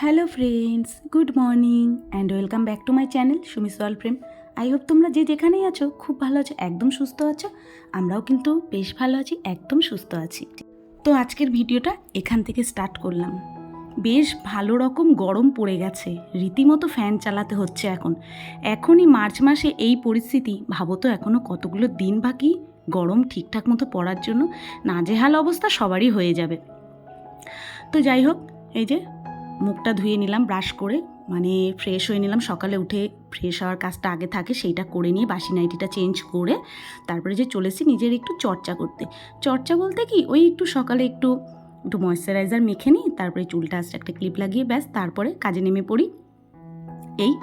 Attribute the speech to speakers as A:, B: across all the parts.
A: Hello friends, good morning and welcome back to my channel Sumi সোয়াল প্রেম I hope তোমরা যে যেখানেই আছো, খুব ভালো আছো, একদম সুস্থ আছো। আমরাও কিন্তু বেশ ভালো আছি, একদম সুস্থ আছি। তো আজকের ভিডিওটা এখান থেকে স্টার্ট করলাম। বেশ ভালো রকম গরম পড়ে গেছে, রীতিমতো ফ্যান চালাতে হচ্ছে এখন। এখনই মার্চ মাসে এই পরিস্থিতি, ভাবো তো এখনও কতগুলো দিন বাকি? গরম ঠিকঠাক মতো পড়ার জন্য নাজেহাল অবস্থা সবারই হয়ে যাবে। তো যাই হোক, এই যে মুখটা ধুয়ে নিলাম ব্রাশ করে মানে ফ্রেশ হয়ে নিলাম। সকালে উঠে ফ্রেশ হওয়ার কাজটা আগে থাকে, সেইটা করে নিয়ে বাসি নাইটিটা চেঞ্জ করে তারপরে যে চলেছি নিজের একটু চর্চা করতে। চর্চা বলতে কি, ওই একটু সকালে একটু একটু ময়শ্চারাইজার মেখে নিই, তারপরে চুলটা আসতে একটা ক্লিপ লাগিয়ে ব্যাস, তারপরে কাজে নেমে পড়ি। এই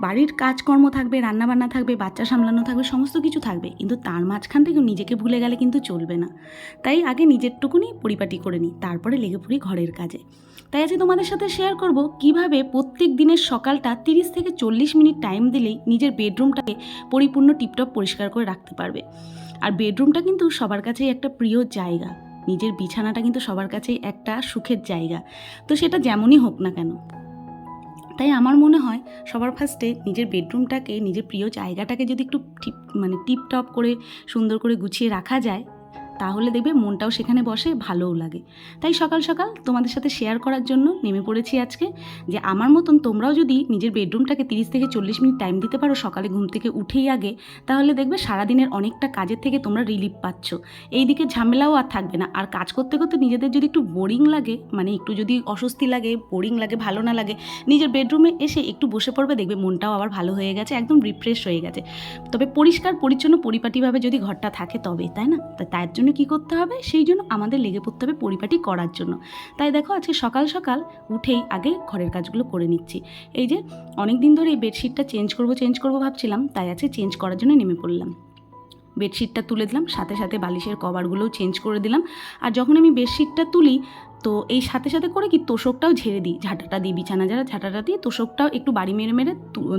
A: বাড়ির কাজকর্ম থাকবে, রান্নাবান্না থাকবে, বাচ্চা সামলানো থাকবে, সমস্ত কিছু থাকবে। কিন্তু তার মাঝখান থেকে নিজেকে ভুলে গেলে কিন্তু চলবে না। তাই আগে নিজেরটুকুনি পরিপাটি করে নিই, তারপরে লেগে পড়ি ঘরের কাজে। তাই আজকে তোমাদের সাথে শেয়ার করব কীভাবে প্রত্যেক দিনের সকালটা তিরিশ থেকে চল্লিশ মিনিট টাইম দিলেই নিজের বেডরুমটাকে পরিপূর্ণ টিপটপ পরিষ্কার করে রাখতে পারবে। আর বেডরুমটা কিন্তু সবার কাছেই একটা প্রিয় জায়গা। নিজের বিছানাটা কিন্তু সবার কাছেই একটা সুখের জায়গা। তো সেটা যেমনই হোক না কেন তাই আমার মনে হয় সবার ফার্স্টে নিজের বেডরুমটাকে নিজের প্রিয় জায়গাটাকে যদি একটু টিপ মানে টিপটপ করে সুন্দর করে গুছিয়ে রাখা যায় তাহলে দেখবে মনটাও সেখানে বসে, ভালোও লাগে। তাই সকাল সকাল তোমাদের সাথে শেয়ার করার জন্য নেমে পড়েছি আজকে, যে আমার মতন তোমরাও যদি নিজের বেডরুমটাকে তিরিশ থেকে চল্লিশ মিনিট টাইম দিতে পারো সকালে ঘুম থেকে উঠেই আগে, তাহলে দেখবে সারাদিনের অনেকটা কাজের থেকে তোমরা রিলিফ পাচ্ছ। এই দিকে ঝামেলাও আর থাকবে না। আর কাজ করতে করতে নিজেদের যদি একটু বোরিং লাগে মানে একটু যদি অস্বস্তি লাগে বোরিং লাগে, ভালো না লাগে, নিজের বেডরুমে এসে একটু বসে পড়বে, দেখবে মনটাও আবার ভালো হয়ে গেছে, একদম রিফ্রেশ হয়ে গেছে। তবে পরিষ্কার, পরিচ্ছন্ন, পরিপাটিভাবে যদি ঘরটা থাকে তবে, তাই না? তাই তার জন্য কি করতে হবে? সেই জন্য আমাদের লেগে পড়তে হবে পরিপাটি করার জন্য। তাই দেখো আজকে সকাল সকাল উঠেই আগে ঘরের কাজগুলো করে নিচ্ছি। এই যে অনেক দিন ধরে এই বেডশিটটা চেঞ্জ করব চেঞ্জ করব ভাবছিলাম, তাই আজকে চেঞ্জ করার জন্য নেমে পড়লাম। বেডশিটটা তুলে দিলাম, সাথে সাথে বালিশের কভারগুলোও চেঞ্জ করে দিলাম। আর যখন আমি বেডশিটটা তুলি তো এই সাথে সাথে করে কি তোষকটাও ঝেড়ে দিই, ঝাঁটাটা দিই, বিছানা যারা ঝাঁটাটা দিই তোষকটাও একটু বাড়ি মেরে মেরে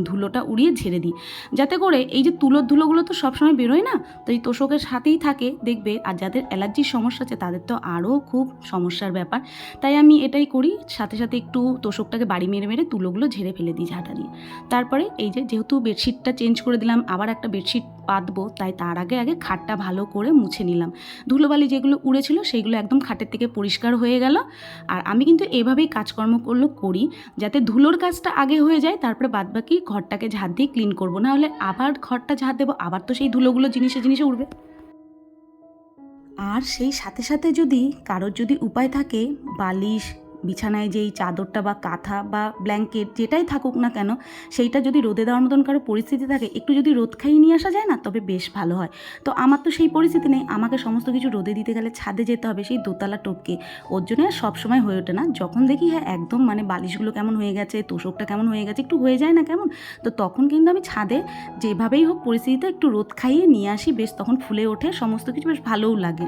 A: ধুলোটা উড়িয়ে ঝেড়ে দিই। যাতে করে এই যে তুলোর ধুলোগুলো তো সবসময় বেরোয় না, তো এই তোষকের সাথেই থাকে, দেখবে আর যাদের অ্যালার্জির সমস্যা আছে তাদের তো আরও খুব সমস্যার ব্যাপার। তাই আমি এটাই করি, সাথে সাথে একটু তোষকটাকে বাড়ি মেরে মেরে তুলোগুলো ঝেড়ে ফেলে দিই, ঝাঁটা দিয়ে। তারপরে এই যে যেহেতু বেডশিটটা চেঞ্জ করে দিলাম, আবার একটা বেডশিট পাতবো তাই তার আগে আগে খাটটা ভালো করে মুছে নিলাম। ধুলোবালি যেগুলো উড়েছিল, সেইগুলো একদম খাটের থেকে পরিষ্কার হয়ে গেল। আর আমি কিন্তু এভাবেই কাজকর্ম করল, করি, যাতে ধুলোর কাজটা আগে হয়ে যায়, তারপরে বাদবাকি ঘরটাকে ঝাঁট দিয়ে ক্লিন করব। না হলে আবার ঘরটা ঝাঁট দেবো, আবার তো সেই ধুলোগুলো জিনিসে জিনিসে উঠবে আর সেই সাথে সাথে যদি কারোর যদি উপায় থাকে, বালিশ বিছানায় যেই চাদরটা বা কাঁথা বা ব্ল্যাঙ্কেট যেটাই থাকুক না কেন, সেইটা যদি রোদে দেওয়ার মতন কারও পরিস্থিতি থাকে, একটু যদি রোদ খাইয়ে নিয়ে আসা যায় না, তবে বেশ ভালো হয়। তো আমার তো সেই পরিস্থিতি নেই, আমাকে সমস্ত কিছু রোদে দিতে গেলে ছাদে যেতে হবে সেই দোতলা টপকে। ওর জন্য আর সবসময় হয়ে ওঠে না। যখন দেখি হ্যাঁ একদম মানে বালিশগুলো কেমন হয়ে গেছে, তোষকটা কেমন হয়ে গেছে, একটু হয়ে যায় না কেমন, তো তখন কিন্তু আমি ছাদে যেভাবেই হোক পরিস্থিতিতে একটু রোদ খাইয়ে নিয়ে আসি, বেশ তখন ফুলে ওঠে, সমস্ত কিছু বেশ ভালোও লাগে।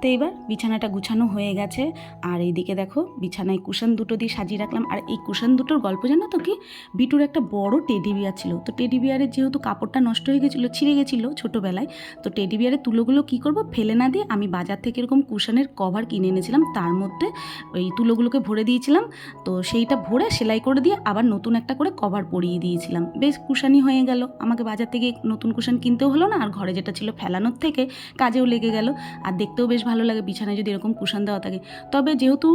A: তো এবার বিছানাটা গুছানো হয়ে গেছে। আর এইদিকে দেখো, বিছানায় কুশন দুটো দিয়ে সাজিয়ে রাখলাম। আর এই কুশন দুটোর গল্প জানো তো কি? বিটুর একটা বড় টেডি বিয়ার ছিল। তো টেডি বিয়ারের যেহেতু কাপড়টা নষ্ট হয়ে গেছিল, ছিঁড়ে গেছিল ছোটোবেলায়, তো টেডি বিয়ারের তুলোগুলো কী করব? ফেলে না দিয়ে আমি বাজার থেকে এরকম কুশনের কভার কিনে এনেছিলাম। তার মধ্যে ওই তুলোগুলোকে ভরে দিয়েছিলাম। তো সেইটা ভরে সেলাই করে দিয়ে আবার নতুন একটা করে কভার পরিয়ে দিয়েছিলাম। বেশ কুশানি হয়ে গেল। আমাকে বাজার থেকে নতুন কুশন কিনতেও হলো না। আর ঘরে যেটা ছিল ফেলানোর থেকে কাজেও লেগে গেল। আর দেখতেও বেশ ভালো লাগে বিছানায় যদি এরকম কুশান দেওয়া থাকে। তবে যেহেতু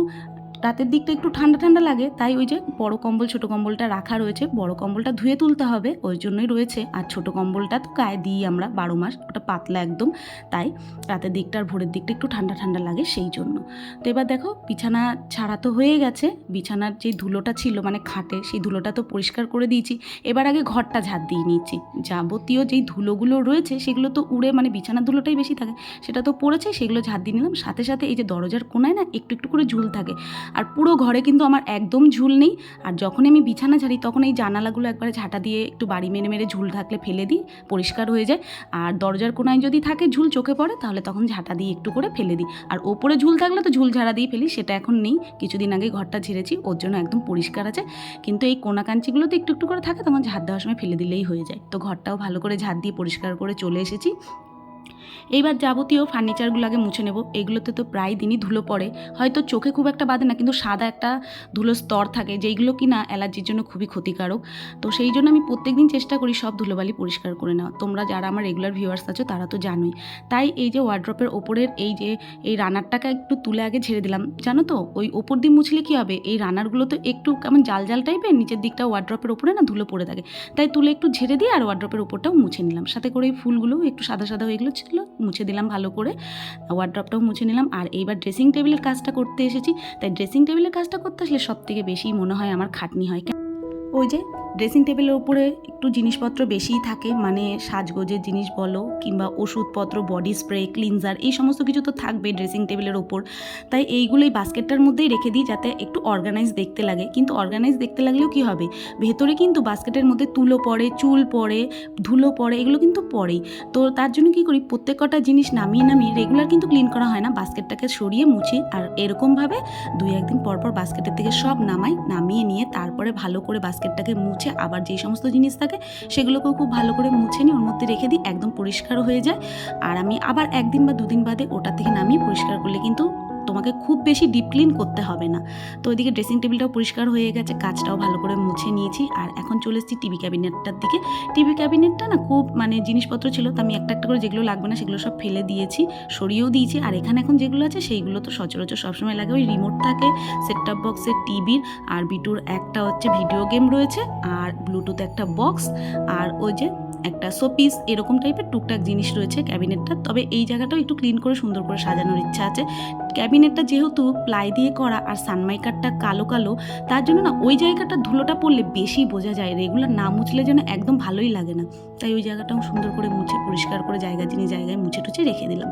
A: রাতের দিকটা একটু ঠান্ডা ঠান্ডা লাগে, তাই ওই যে বড় কম্বল, ছোট কম্বলটা রাখা রয়েছে। বড় কম্বলটা ধুয়ে তুলতে হবে, ওই জন্যই রয়েছে। আর ছোট কম্বলটা তো গায়ে দিই আমরা, বারো মাস, ওটা পাতলা একদম। তাই রাতের দিকটা আর ভোরের দিকটা একটু ঠান্ডা ঠান্ডা লাগে সেই জন্য। তো এবার দেখো, বিছানা ছাড়া তো হয়ে গেছে। বিছানার যে ধুলোটা ছিল মানে খাটে, সেই ধুলোটা তো পরিষ্কার করে দিয়েছি। এবার আগে ঘরটা ঝাড় দিয়ে নিচ্ছি। যাবতীয় যেই ধুলোগুলো রয়েছে, সেগুলো তো উড়ে মানে বিছানার ধুলোটাই বেশি থাকে। সেটা তো পড়েছে, সেগুলো ঝাড় দিয়ে নিলাম। সাথে সাথে এই যে দরজার কোনায় না, একটু একটু করে ঝুল থাকে। আর পুরো ঘরে কিন্তু আমার একদম ঝুল নেই। আর যখন আমি বিছানা ঝাড়ি, তখন এই জানালাগুলো একবারে ঝাঁটা দিয়ে একটু বাড়ি মেরে মেরে ঝুল থাকলে ফেলে দিই, পরিষ্কার হয়ে যায়। আর দরজার কোনায় যদি থাকে ঝুল চোখে পড়ে, তাহলে তখন ঝাঁটা দিয়ে একটু করে ফেলে দিই। আর ওপরে ঝুল থাকলে তো ঝুল ঝাড়া দিয়ে ফেলি, সেটা এখন নেই। কিছুদিন আগে ঘরটা ঝেড়েছি, ওর জন্য একদম পরিষ্কার আছে। কিন্তু এই কোনাকাঞ্চিগুলো তো একটু একটু করে থাকে, তখন ঝাড় দেওয়ার সময় ফেলে দিলেই হয়ে যায়। তো ঘরটাও ভালো করে ঝাড় দিয়ে পরিষ্কার করে চলে এসেছি। এইবার যাবতীয় ফার্নিচারগুলো আগে মুছে নেব। এগুলোতে তো প্রায় দিনই ধুলো পড়ে। হয়তো চোখে খুব একটা বাদে না, কিন্তু সাদা একটা ধুলো স্তর থাকে, যেইগুলো কি না অ্যালার্জির জন্য খুবই ক্ষতিকারক। তো সেই জন্য আমি প্রত্যেকদিন চেষ্টা করি সব ধুলোবালি পরিষ্কার করে নেওয়া তোমরা যারা আমার রেগুলার ভিউয়ার্স আছো, তারা তো জানোই। তাই এই যে ওয়ার্ড্রপের ওপরের এই যে, এই রানারটাকে একটু তুলে আগে ঝেড়ে দিলাম। জানো তো, ওই ওপর দিয়ে মুছলে কী হবে? এই রানারগুলো তো একটু কেমন জাল জাল টাইপের, নিচের দিকটা ওয়ার্ড্রপের ওপরে না ধুলো পড়ে থাকে। তাই তুলে একটু ঝেড়ে দিয়ে আর ওয়ার্ড্রপের ওপরটাও মুছে নিলাম। সাথে করে এই ফুলগুলো একটু সাদা সাদা হয়ে গেলো, ছিল। মুছে দিলাম ভালো করে। ওয়ার্ড্রপটাও মুছে নিলাম। আর এইবার ড্রেসিং টেবিলের কাজটা করতে এসেছি। তাই ড্রেসিং টেবিলের কাজটা করতে আসলে সব থেকে বেশি মনে হয় আমার খাটনি হয়। ওই যে ড্রেসিং টেবিলের উপরে একটু জিনিসপত্র বেশিই থাকে মানে সাজগোজের জিনিস বলো কিংবা ওষুধপত্র, বডি স্প্রে, ক্লিনজার, এই সমস্ত কিছু তো থাকবে ড্রেসিং টেবিলের ওপর তাই এইগুলো এই বাস্কেটটার মধ্যেই রেখে দিই যাতে একটু অর্গানাইজ দেখতে লাগে। কিন্তু অর্গানাইজ দেখতে লাগলেও কি হবে? ভেতরে কিন্তু বাস্কেটের মধ্যে তুলো পড়ে, চুল পড়ে, ধুলো পড়ে, এগুলো কিন্তু পড়েই। তো তার জন্য কি করি? প্রত্যেক কটা জিনিস নামিয়ে নামিয়ে রেগুলার কিন্তু ক্লিন করা হয় না। বাস্কেটটাকে সরিয়ে মুছি আর এরকমভাবে দুই একদিন পর পর বাস্কেটের থেকে সব নামাই, নামিয়ে নিয়ে তারপরে ভালো করে বাস্কেটটাকে মুছে আবার যেই সমস্ত জিনিস থাকে সেগুলোকেও খুব ভালো করে মুছে নিই ওর মধ্যে রেখে দিই, একদম পরিষ্কার হয়ে যায়। আর আমি আবার একদিন বা দুদিন বাদে ওটা থেকে নামিয়ে পরিষ্কার করলে কিন্তু তোমাকে খুব বেশি ডিপ ক্লিন করতে হবে না। তো ওইদিকে ড্রেসিং টেবিলটাও পরিষ্কার হয়ে গেছে, কাজটাও ভালো করে মুছে নিয়েছি। আর এখন চলে এসেছি টিভি ক্যাবিনেটটার দিকে। টিভি ক্যাবিনেটটা না খুব মানে জিনিসপত্র ছিল, তো আমি একটা একটা করে যেগুলো লাগবে না সেগুলো সব ফেলে দিয়েছি, সরিয়েও দিয়েছি। আর এখানে এখন যেগুলো আছে সেইগুলো তো সচরাচর সবসময় লাগে। ওই রিমোট থাকে সেটটপ বক্সের টিভির আর বিটুর একটা হচ্ছে ভিডিও গেম রয়েছে, আর ব্লুটুথ একটা বক্স আর ওই যে একটা শোপিস এরকম টাইপের টুকটাক জিনিস রয়েছে ক্যাবিনেটটা। তবে এই জায়গাটাও একটু ক্লিন করে সুন্দর করে সাজানোর ইচ্ছা আছে। ক্যাবিনেটটা যেহেতু প্লাই দিয়ে করা আর সানমাইকারটা কালো কালো, তার জন্য না ওই জায়গাটা ধুলোটা পড়লে বেশি বোঝা যায়। রেগুলার না মুছলে যেন একদম ভালোই লাগে না। তাই ওই জায়গাটাও সুন্দর করে মুছে, পরিষ্কার করে জায়গা জিনিস জায়গায় মুছে টুছে রেখে দিলাম।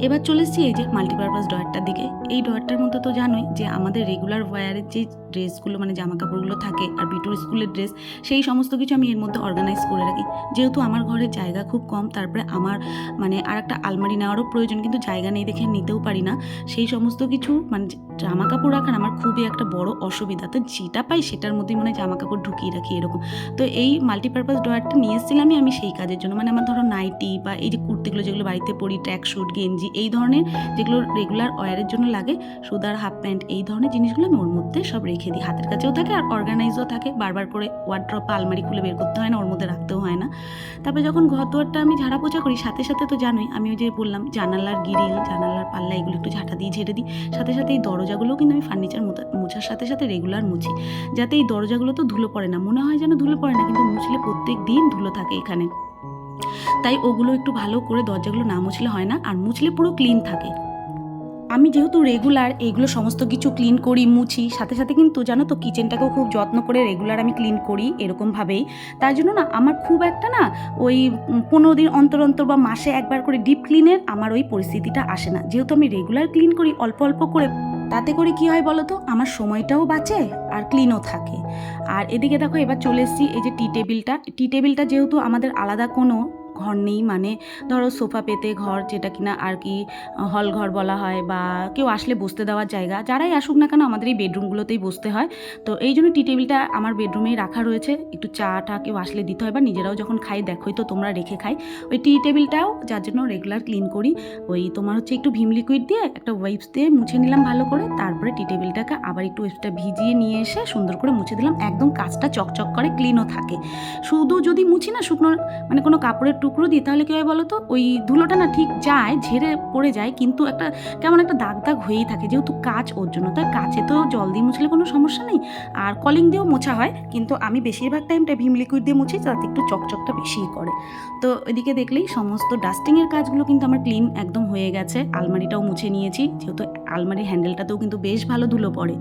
A: এবার চলে এসেছি এই যে মাল্টিপারপাস ডয়ারটার দিকে। এই ডয়ারটার মধ্যে তো জানোই যে আমাদের রেগুলার ওয়ারের যে ড্রেসগুলো মানে জামা কাপড়গুলো থাকে আর বিটুর স্কুলের ড্রেস, সেই সমস্ত কিছু আমি এর মধ্যে অর্গানাইজ করে রাখি। যেহেতু আমার ঘরে জায়গা খুব কম, তারপরে আমার মানে আর একটা আলমারি নেওয়ারও প্রয়োজন, কিন্তু জায়গা নেই দেখে নিতেও পারি না। সেই সমস্ত কিছু মানে জামা কাপড় রাখার আমার খুবই একটা বড় অসুবিধা। তো যেটা পাই সেটার মধ্যেই মনে হয় জামা কাপড় ঢুকিয়ে রাখি এরকম। তো এই মাল্টিপারপাস ড্রয়ারটা নিয়ে এসেছিলামই আমি সেই কাজের জন্য। মানে আমার ধরো নাইটি বা এই যে কুর্তিগুলো যেগুলো বাড়িতে পরি ট্র্যাক স্যুট গেঞ্জি, এই ধরনের যেগুলো রেগুলার ওয়ারের জন্য লাগে সুদার হাফ প্যান্ট এই ধরনের জিনিসগুলো আমি ওর মধ্যে সব রেখে দিই। হাতের কাছেও থাকে আর অর্গানাইজও থাকে। বারবার করে ওয়ার্ড্রপ আলমারি খুলে বের করতে হয় না, ওর মধ্যে রাখতেও হয় না। তারপরে যখন ঘর দুয়ারটা আমি ঝাড়া পোছা করি, সাথে সাথে তো জানোই, আমি ওই যে বললাম, জানালার গিরিল, জানালার পাল্লা, এগুলো একটু ঝাঁটা দিয়ে ঝেড়ে দিই। সাথে সাথে এই দরজাগুলোও কিন্তু আমি ফার্নিচার মোছার সাথে সাথে রেগুলার মুছি। যাতে এই দরজাগুলো তো ধুলো পড়ে না। মনে হয় যেন ধুলো পড়ে না, কিন্তু মুছলে প্রত্যেক দিন ধুলো থাকে এখানে। তাই ওগুলো একটু ভালো করে দরজাগুলো না মুছলে হয় না, আর মুছলে পুরো ক্লিন থাকে। আমি যেহেতু রেগুলার এইগুলো সমস্ত কিছু ক্লিন করি, মুছি, সাথে সাথে কিন্তু জানো তো কিচেনটাকেও খুব যত্ন করে রেগুলার আমি ক্লিন করি এরকমভাবেই। তার জন্য না আমার খুব একটা না ওই পনেরো দিন অন্তর অন্তর বা মাসে একবার করে ডিপ ক্লিনের আমার ওই পরিস্থিতিটা আসে না। যেহেতু আমি রেগুলার ক্লিন করি, অল্প অল্প করে, তাতে করে কি হয় বলো তো? আমার সময়টাও বাঁচে আর ক্লিনও থাকে। আর এদিকে দেখো এবার চলে এসেছি এই যে টি টেবিলটা টি টেবিলটা যেহেতু আমাদের আলাদা কোনো ঘর নেই মানে ধরো সোফা পেতে ঘর যেটা কিনা আর কি হল ঘর বলা হয় বা কেউ আসলে বসতে দেওয়ার জায়গা। যারাই আসুক না কেন আমাদের এই বেডরুমগুলোতেই বসতে হয়। তো এই জন্য টি টেবিলটা আমার বেডরুমেই রাখা রয়েছে। একটু চা টা কেউ আসলে দিতে হয় বা নিজেরাও যখন খাই দেখোই তো তোমরা রেখে খাই। ওই টি টেবিলটাও যার জন্য রেগুলার ক্লিন করি। ওই তোমার হচ্ছে একটু ভিম লিকুইড দিয়ে একটা ওয়াইপস দিয়ে মুছে নিলাম ভালো করে। তারপরে টি টেবিলটাকে আবার একটু ওয়েপসটা ভিজিয়ে নিয়ে এসে সুন্দর করে মুছে দিলাম। একদম কাজটা চকচক করে ক্লিনও থাকে। শুধু যদি মুছি না শুকনো মানে কোনো কাপড়ের টুকরো দিই, তাহলে কী হয় বলো তো? ওই ধুলোটা না ঠিক যায়, ঝেড়ে পড়ে যায়, কিন্তু একটা কেমন একটা দাগ দাগ হয়েই থাকে, যেহেতু কাচ ওর জন্য। তাই কাচে তো জল দিয়ে মুছলে কোনো সমস্যা নেই, আর কলিং দিয়েও মোছা হয়, কিন্তু আমি বেশিরভাগ টাইমটা ভিম লিকুইড দিয়ে মুছি, তাতে একটু চকচকটা বেশিই করে। তো এদিকে দেখলেই সমস্ত ডাস্টিংয়ের কাজগুলো কিন্তু আমার ক্লিন একদম হয়ে গেছে, আলমারিটাও মুছে নিয়েছি, যেহেতু আলমারির হ্যান্ডেলটাতেও কিন্তু বেশ ভালো ধুলো পড়ে।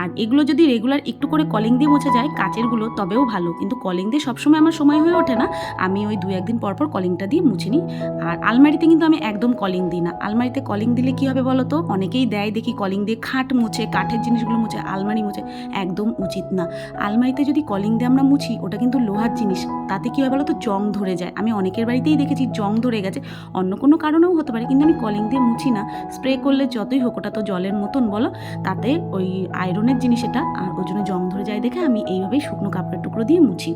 A: আর এগুলো যদি রেগুলার একটু করে কলিং দিয়ে মোছা যায়, কাচেরগুলো, তবেও ভালো, কিন্তু কলিং দিয়ে সবসময় আমার সময় হয়ে ওঠে না, আমি ওই দু একদিন পর পর কলিংটা দিয়ে মুছে নিই। আর আলমারিতে কিন্তু আমি একদম কলিং দিই না। আলমারিতে কলিং দিলে কি হবে বলো তো? অনেকেই দেয় দেখি কলিং দিয়ে খাট মুছে, কাঠের জিনিসগুলো মুছে, আলমারি মুছে। একদম উচিত না। আলমারিতে যদি কলিং দিয়ে আমরা মুছি, ওটা কিন্তু লোহার জিনিস। তাতে কি হয় বলো তো? জং ধরে যায়। আমি অনেকের বাড়িতেই দেখেছি জং ধরে গেছে। অন্য কোনো কারণেও হতে পারে, কিন্তু আমি কলিং দিয়ে মুছি না। স্প্রে করলে যতই হোক, ওটা তো জলের মতন বলো। তাতে ওই আয়রনের জিনিস এটা, আর ওই জন্য জং ধরে যায় দেখে আমি এইভাবেই শুকনো কাপড়ের টুকরো দিয়ে মুছি।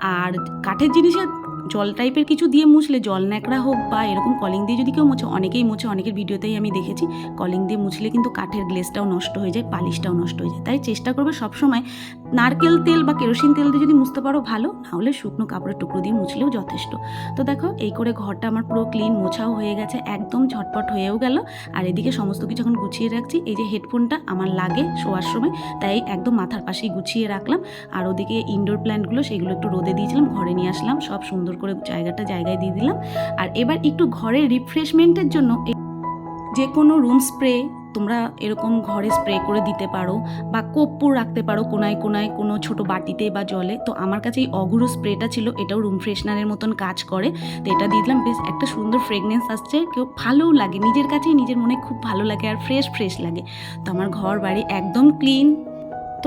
A: আর কাঠের জিনিসের জল টাইপের কিছু দিয়ে মুছলে, জল ন্যাকড়া হোক বা এরকম কলিং দিয়ে যদি কেউ মুছে, অনেকেই মুছে, অনেকের ভিডিওতেই আমি দেখেছি কলিং দিয়ে মুছলে কিন্তু কাঠের গ্লেসটাও নষ্ট হয়ে যায়, পালিশটাও নষ্ট হয়ে যায়। তাই চেষ্টা করবে সবসময় নারকেল তেল বা কেরোসিন তেল দিয়ে যদি মুছতে পারো ভালো নাহলে শুকনো কাপড়ের টুকরো দিয়ে মুছলেও যথেষ্ট। তো দেখো, এই করে ঘরটা আমার পুরো ক্লিন মোছাও হয়ে গেছে, একদম ঝটপট হয়েও গেল। আর এদিকে সমস্ত কিছু এখন গুছিয়ে রাখছি, এই যে হেডফোনটা আমার লাগে শোয়ার সময় তাই একদম মাথার পাশেই গুছিয়ে রাখলাম। আর ওদিকে ইনডোর প্ল্যান্টগুলো সেগুলো একটু রোদে দিয়েছিলাম, ঘরে নিয়ে আসলাম, সব সুন্দর করে জায়গাটা জায়গায় দিয়ে দিলাম। আর এবার একটু ঘরে রিফ্রেশমেন্টের জন্য যে কোনো রুম স্প্রে তোমরা এরকম ঘরে স্প্রে করে দিতে পারো বা কর্পূর রাখতে পারো কোনায় কোনায় কোনো ছোট বাটিতে বা জলে। তো আমার কাছে এই অগুরু স্প্রেটা ছিল, এটাও রুম ফ্রেশনারের মতন কাজ করে। তো এটা দিয়ে দিলাম, বেশ একটা সুন্দর ফ্রেগনেন্স আসছে, কেউ ভালোও লাগে, নিজের কাছেই নিজের মনে খুব ভালো লাগে আর ফ্রেশ ফ্রেশ লাগে। তো আমার ঘর বাড়ি একদম ক্লিন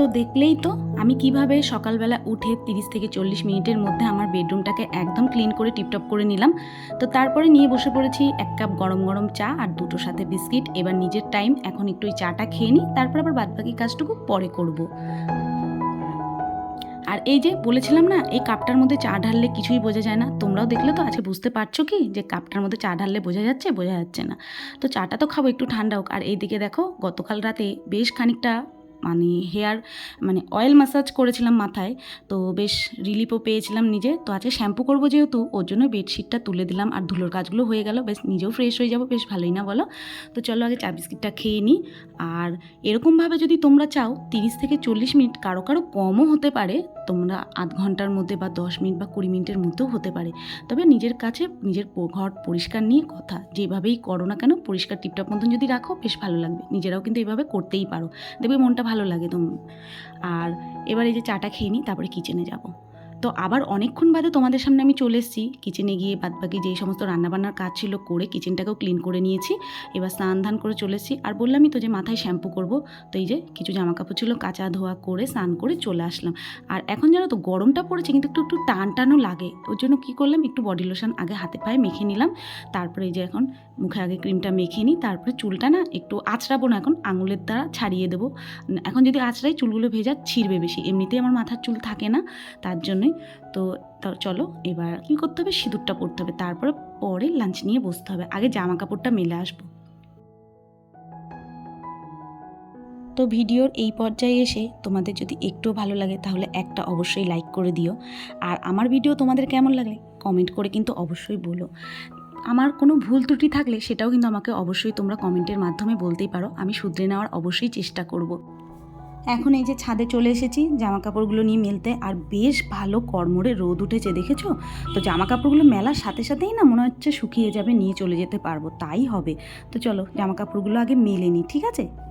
A: তো দেখলেই তো, আমি কীভাবে সকালবেলা উঠে তিরিশ থেকে চল্লিশ মিনিটের মধ্যে আমার বেডরুমটাকে একদম ক্লিন করে টিপটপ করে নিলাম। তো তারপরে নিয়ে বসে পড়েছি এক কাপ গরম গরম চা আর দুটো সাথে বিস্কিট। এবার নিজের টাইম, এখন একটু ওই চাটা খেয়ে নিই, তারপর আবার বাদবাকি কাজটুকু পরে করব। আর এই যে বলেছিলাম না, এই কাপটার মধ্যে চা ঢাললে কিছুই বোঝা যায় না। তোমরাও দেখলে তো আজকে বুঝতে পারছ কি? যে কাপটার মধ্যে চা ঢাললে বোঝা যাচ্ছে বোঝা যাচ্ছে না। তো চাটা তো খাব, একটু ঠান্ডা হোক। আর এইদিকে দেখো, গতকাল রাতে বেশ খানিকটা মানে হেয়ার মানে অয়েল ম্যাসাজ করেছিলাম মাথায়, তো বেশ রিলিফও পেয়েছিলাম নিজে। তো আজকে শ্যাম্পু করব যেহেতু, ওর জন্য বেডশিটটা তুলে দিলাম। আর ধুলোর কাজগুলো হয়ে গেল, বেশ নিজেও ফ্রেশ হয়ে যাব, বেশ ভালোই না বলো? তো চলো আগে চা বিস্কিটটা খেয়ে নিই আর এরকমভাবে যদি তোমরা চাও, তিরিশ থেকে চল্লিশ মিনিট কারও কারও কমও হতে পারে, তোমরা আধ ঘণ্টার মধ্যে বা দশ মিনিট বা কুড়ি মিনিটের মধ্যেও হতে পারে। তবে নিজের কাছে, নিজের ঘর পরিষ্কার নিয়ে কথা, যেভাবেই করো না কেন, পরিষ্কার টিপটপ মতন যদি রাখো, বেশ ভালো লাগবে। নিজেরাও কিন্তু এইভাবে করতেই পারো। দেখবে মনটা ভালো লাগে তো। আর এবার এই যে চাটা খেয়ে নিই তারপরে কিচেনে যাব। তো আবার অনেকক্ষণ বাদে তোমাদের সামনে আমি চলে এসেছি। কিচেনে গিয়ে বাদবাকি যেই সমস্ত রান্নাবান্নার কাজ ছিল করে কিচেনটাকেও ক্লিন করে নিয়েছি। এবার স্নান ধান করে চলে এসেছি। আর বললামই তো যে মাথায় শ্যাম্পু করব। তো এই যে কিছু জামা কাপড় ছিল, কাঁচা ধোয়া করে স্নান করে চলে আসলাম। আর এখন জানো তো গরমটা পড়েছে কিন্তু একটু একটু টান টানও লাগে। ওর জন্য কী করলাম, একটু বডি লোশন আগে হাতে পায়ে মেখে নিলাম। তারপরে এই যে এখন মুখে আগে ক্রিমটা মেখে নিই। তারপরে চুলটা না একটু আঁচড়াবো না, এখন আঙুলের দ্বারা ছাড়িয়ে দেবো। এখন যদি আঁচড়াই, চুলগুলো ভেজা ছিঁড়বে বেশি। এমনিতেই আমার মাথার চুল থাকে না। তার জন্যই তো চলো, এবার কী করতে হবে? সিঁদুরটা পরতে হবে। তারপরে পরে লাঞ্চ নিয়ে বসতে হবে। আগে জামা কাপড়টা মেলে আসব। তো ভিডিওর এই পর্যায়ে এসে তোমাদের যদি একটুও ভালো লাগে, তাহলে একটা অবশ্যই লাইক করে দিও। আর আমার ভিডিও তোমাদের কেমন লাগে কমেন্ট করে কিন্তু অবশ্যই বলো। আমার কোনো ভুল ত্রুটি থাকলে, সেটাও কিন্তু আমাকে অবশ্যই তোমরা কমেন্টের মাধ্যমে বলতেই পারো। আমি শুধরে নেওয়ার অবশ্যই চেষ্টা করব। এখন এই যে ছাদে চলে এসেছি জামা কাপড়গুলো নিয়ে মেলতে। আর বেশ ভালো কর্মরে রোদ উঠেছে, দেখেছ? তো জামা কাপড়গুলো মেলার সাথে সাথেই না মনে হচ্ছে শুকিয়ে যাবে, নিয়ে চলে যেতে পারব, তাই হবে। তো চলো জামা কাপড়গুলো আগে মেলে নিই ঠিক আছে?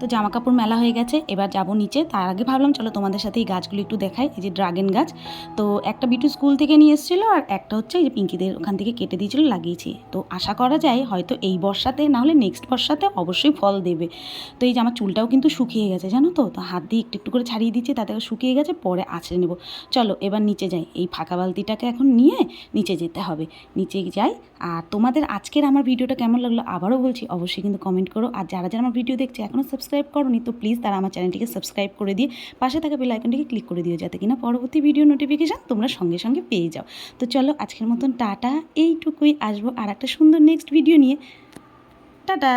A: তো জামা কাপড় মেলা হয়ে গেছে, এবার যাব নিচে। তার আগে ভাবলাম, চলো তোমাদের সাথে এই গাছগুলো একটু দেখাই, এই যে ড্রাগন গাছ। তো একটা বিটু স্কুল থেকে নিয়ে এসেছিল আর একটা হচ্ছে এই যে পিঙ্কিদের ওখান থেকে কেটে দিয়েছিল, লাগিয়েছি। তো আশা করা যায় হয়তো এই বর্ষাতে, না হলে নেক্সট বর্ষাতে অবশ্যই ফল দেবে। তো এই যে আমার চুলটাও কিন্তু শুকিয়ে গেছে, জানো তো? তো হাত দিয়ে একটু একটু করে ছাড়িয়ে দিচ্ছি, তাতে শুকিয়ে গেছে, পরে আছড়ে নেব। চলো এবার নিচে যাই, এই ফাঁকা বালতিটাকে এখন নিয়ে নিচে যেতে হবে। নিচে যাই, আর তোমাদের আজকের আমার ভিডিওটা কেমন লাগল আবারও বলছি, অবশ্যই কিন্তু কমেন্ট করো। আর যারা যারা আমার ভিডিও দেখছে এখনও সাবস্ক্রাইব করোনি তো প্লিজ তারা আমার চ্যানেলটিকে সাবস্ক্রাইব করে দিয়ে পাশে থাকা বেল আইকনটিকে ক্লিক করে দিও যাতে কিনা পরবর্তী ভিডিও নোটিফিকেশান তোমরা সঙ্গে সঙ্গে পেয়ে যাও। তো চলো আজকের মতন টাটা, এইটুকুই আসব আর একটা সুন্দর নেক্সট ভিডিও নিয়ে। টাটা!